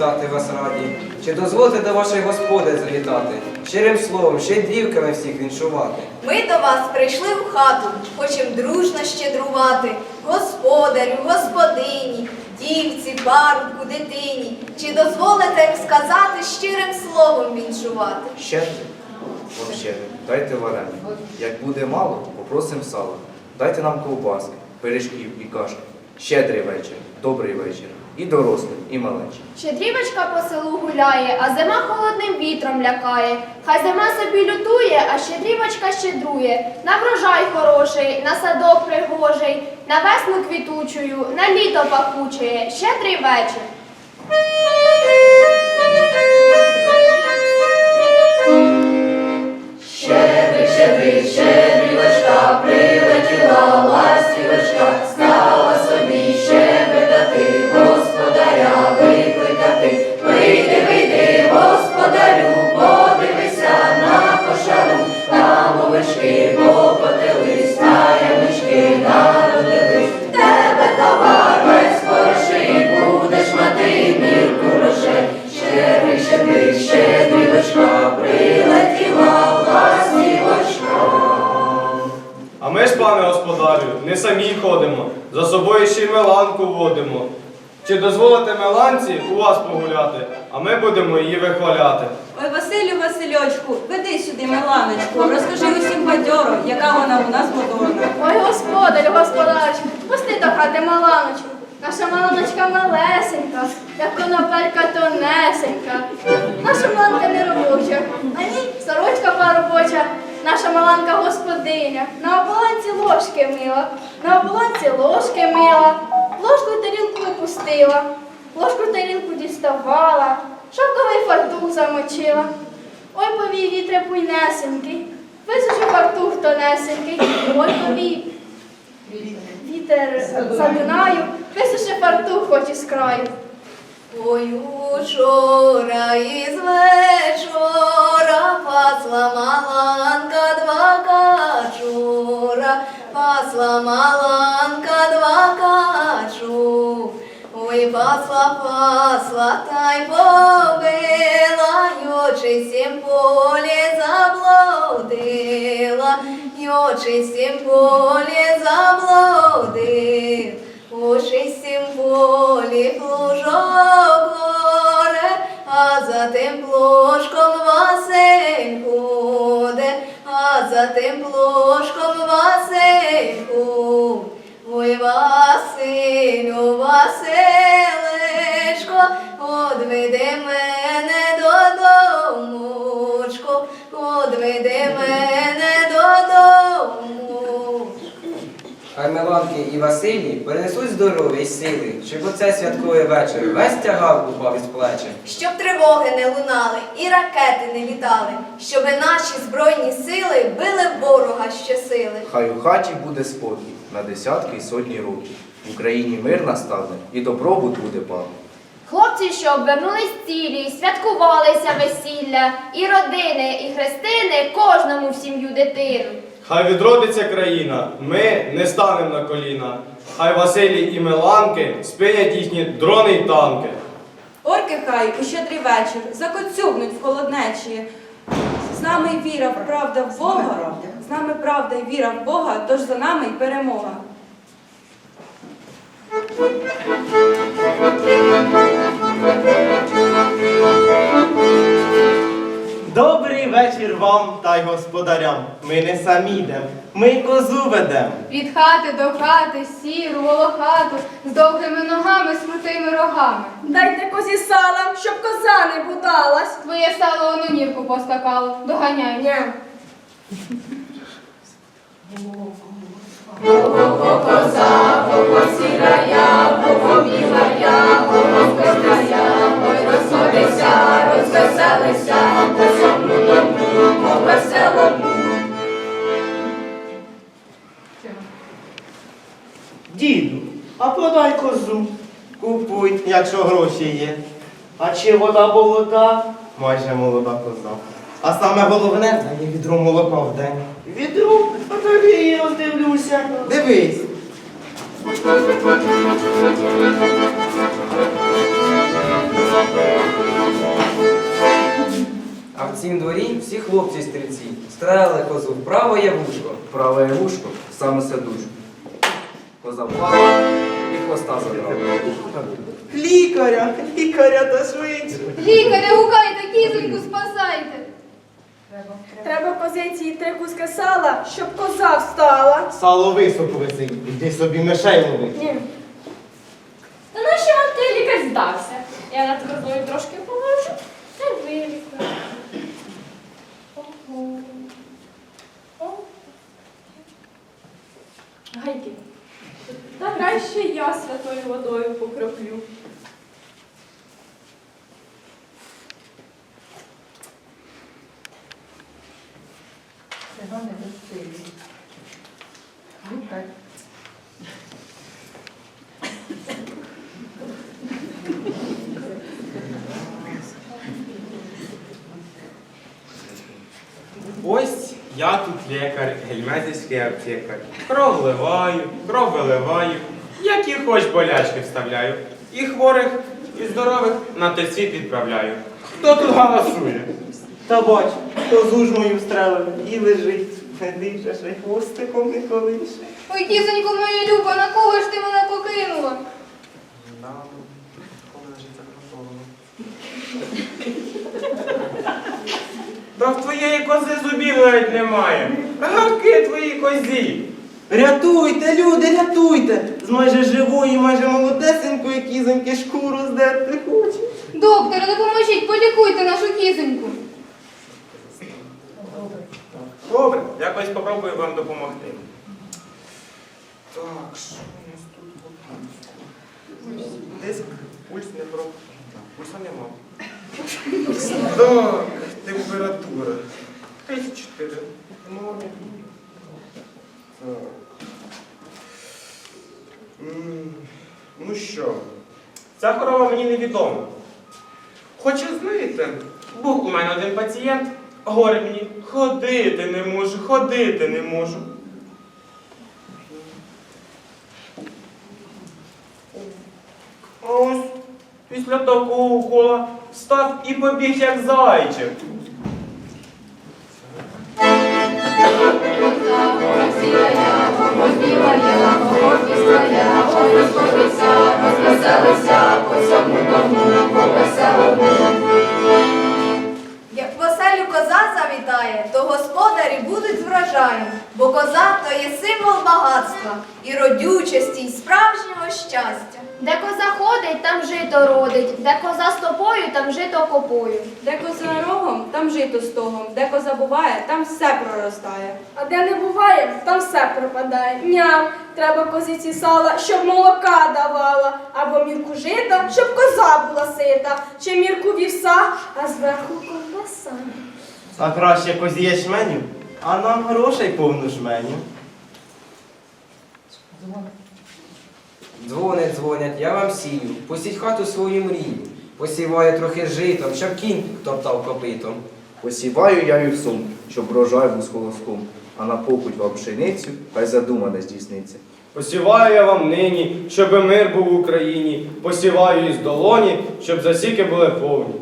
Вітати вас раді. Чи дозволите до вашої господи завітати? Щирим словом, щедрівками всіх віншувати. Ми до вас прийшли в хату, хочем дружно щедрувати. Господарю, господині, дівці, парубку, дитині. Чи дозволите, як сказати, щирим словом віншувати? Вам щедро. Дайте варення. Як буде мало, попросим сала. Дайте нам ковбаски, пиріжків і кашки. Щедрий вечір, добрий вечір. І дорослим, і малечі. Щедрівочка по селу гуляє, а зима холодним вітром лякає. Хай зима собі лютує, а щедрівочка щедрує. На врожай хороший, на садок пригожий, на весну квітучую, на літо пахуче. Щедрий вечір. Щедрик, щедрик, щедрівочка, пане не самі ходимо, за собою ще й меланку водимо. Чи дозволите меланці у вас погуляти, а ми будемо її вихваляти? Ой, Василю Васильочку, веди сюди Миланочку, розкажи усім бадьоро, яка вона у нас моторна. Ой, господар, господарочку, пусти до хати маланочку. Наша маланочка малесенька, як конопелька тонесенька. Наша маланка не робоча, а ні, сорочка поробоча. Наша маланка господиня, на оболонці ложки мила, на оболонці ложки мила, ложку в тарілку опустила, ложку в тарілку діставала, шовковий фартух замочила. Ой, повій вітре пуйнесенький, висуши фартух тонесенький, ой, повій вітер за Дунаю, висуши фартух хоч із краю. Ой, учора із вечора пасла маланка два качура, пасла маланка два качу. Ой, пасла, пасла, та й побила, й сім полі заблудила, й сім полі заблудив. У чистім полі плужок горе, а за тим плошком Василь ходить, а за тим плошком Васильку. Ой, Василю, Василечко, одведи мене додомочку, одведи мене Хай Меланки і Василій перенесуть здоров'я й сили, щоб оцей святковий вечір весь тягар упав із плеча. Щоб тривоги не лунали і ракети не літали, щоб наші збройні сили били ворога щосили. Хай у хаті буде спокій на десятки й сотні років. В Україні мир настане і добробут буде пан. Хлопці, що обвернулись цілі, святкувалися весілля, і родини, і хрестини кожному в сім'ю дитину. Хай відродиться країна, ми не станемо на коліна. Хай Василій і Меланки спинять їхні дрони й танки. Орки хай у щедрий вечір закоцюбнуть в холоднечі. З нами й віра, правда в Бога, з нами правда й віра в Бога, тож за нами й перемога. Добрий вечір вам та й господарям. Ми не самі йдем, ми козу ведем. Від хати до хати, сіру, волохату, з довгими ногами, з крутими рогами. Дайте козі сала, щоб коза не будалась. Твоє сало на нірку поскакало, доганяй. Ні. Діду, якщо гроші є. А чи вона молода? Майже молода коза. А саме головне, дає відро молока в день. Відро? Я роздивлюся. Дивись. А в цім дворі всі хлопці стрільці стрелили козу в праве вушко. Праве вушко саме сидучу. Коза впала і хвоста задрала. Лікаря, лікаря та швидше. Лікаря, гукайте, кізоньку спасайте. Треба позиції три куски сала, щоб коза встала. Сало високо висить, іди собі мишей лови. Ні. Та нащо вам той лікар здався? Я над козою трошки положу, та вилікую. Ого. О. Гайки. Та краще я святою водою покроплю. Я тут лікар, гельмезівський аптекар. Кров вливаю, кров виливаю, які хоч болячки вставляю. І хворих, і здорових на той світ відправляю. Хто тут галасує? Та бач, козу ж мою стрелили і лежить. Не ще хвостиком не колише. Ой, кізонько моя люба, на кого ж ти мене покинула? Та в твоєї кози зубів навіть немає. Гаки твої козі. Рятуйте, люди, рятуйте! З майже живої, майже молодесенької кізоньки шкуру здерти хоче. Докторе, допоможіть, полікуйте нашу кізоньку. Добре, якось попробую вам допомогти. Так, що у нас тут? Диск, пульс не про. Пульса нема. Так, температура. 34. Нормі. Так. Ну що, ця корова мені невідома. Хоча, знаєте, був у мене один пацієнт, говорить мені, ходити не можу, ходити не можу. Такого укола встав і побіг як зайчик. Як в оселю коза завітає, то господарі будуть врожаєм, бо коза то є символ багатства і родючості, і справжнього щастя. Де коза ходить, там жито родить, де коза стопою, там жито копою. Де коза рогом, там жито стогом, де коза буває, там все проростає. А де не буває, там все пропадає. Ням, треба козиці сала, щоб молока давала, або мірку жита, щоб коза була сита, чи мірку вівса, а зверху ковбаса. А краще козі ячменю, а нам грошей повну жменю. Дзвонять, дзвонять, я вам сію, посіть хату свою мрію. Посіваю трохи житом, щоб кінь топтав копитом. Посіваю я вівсом, щоб врожай був з колоском, а на покуть вам пшеницю, хай задумане здійсниться. Посіваю я вам нині, щоб мир був в Україні. Посіваю із долоні, щоб засіки були повні.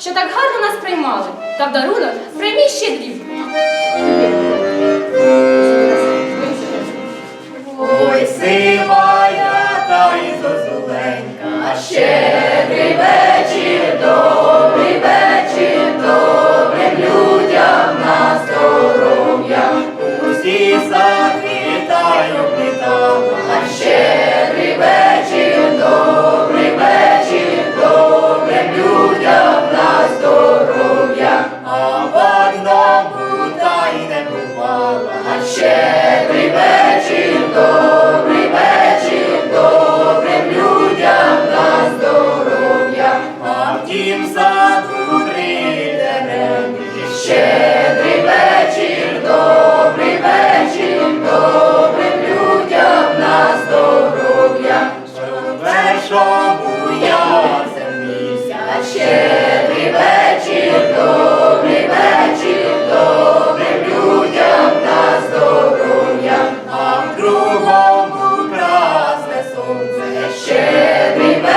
Що так гарно нас приймали. Та в дарунок прийміть щедрівку. Ой, сивая та й зозуленька, щедрий вечір, добрий should be.